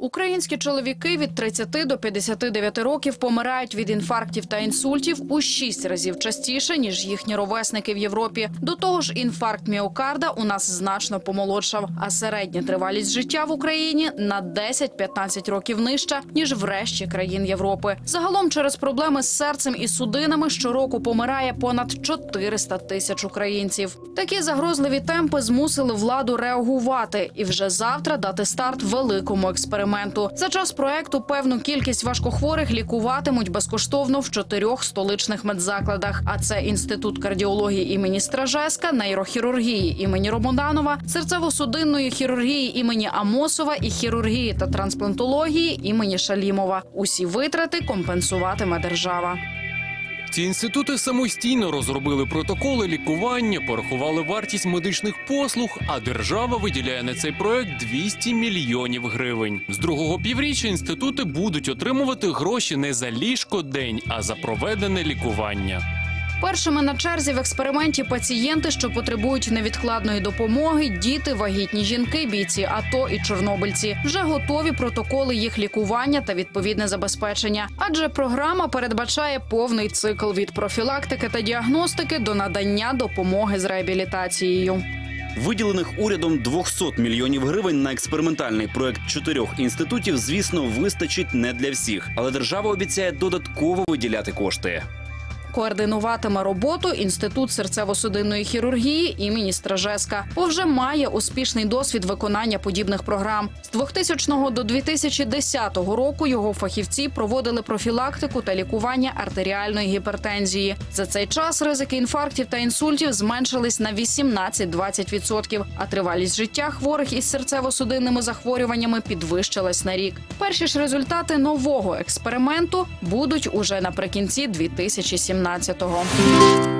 Українські чоловіки від 30 до 59 років помирають від інфарктів та інсультів у 6 разів частіше, ніж їхні ровесники в Європі. До того ж, інфаркт міокарда у нас значно помолодшав, а середня тривалість життя в Україні на 10-15 років нижча, ніж в решті країн Європи. Загалом через проблеми з серцем і судинами щороку помирає понад 400 тисяч українців. Такі загрозливі темпи змусили владу реагувати і вже завтра дати старт великому експерименту. За час проекту певну кількість важкохворих лікуватимуть безкоштовно в чотирьох столичних медзакладах. А це інститут кардіології імені Стражеска, нейрохірургії імені Ромоданова, серцево-судинної хірургії імені Амосова і хірургії та трансплантології імені Шалімова. Усі витрати компенсуватиме держава. Ці інститути самостійно розробили протоколи лікування, порахували вартість медичних послуг, а держава виділяє на цей проект 200 мільйонів гривень. З другого півріччя інститути будуть отримувати гроші не за ліжко день, а за проведене лікування. Першими на черзі в експерименті пацієнти, що потребують невідкладної допомоги, діти, вагітні жінки, бійці АТО і чорнобильці. Вже готові протоколи їх лікування та відповідне забезпечення. Адже програма передбачає повний цикл від профілактики та діагностики до надання допомоги з реабілітацією. Виділених урядом 200 мільйонів гривень на експериментальний проект чотирьох інститутів, звісно, вистачить не для всіх, але держава обіцяє додатково виділяти кошти. Координуватиме роботу інститут серцево-судинної хірургії імені Стражеска, бо вже має успішний досвід виконання подібних програм. З 2000 до 2010 року його фахівці проводили профілактику та лікування артеріальної гіпертензії. За цей час ризики інфарктів та інсультів зменшились на 18-20%, а тривалість життя хворих із серцево-судинними захворюваннями підвищилась на рік. Перші ж результати нового експерименту будуть уже наприкінці 14-го.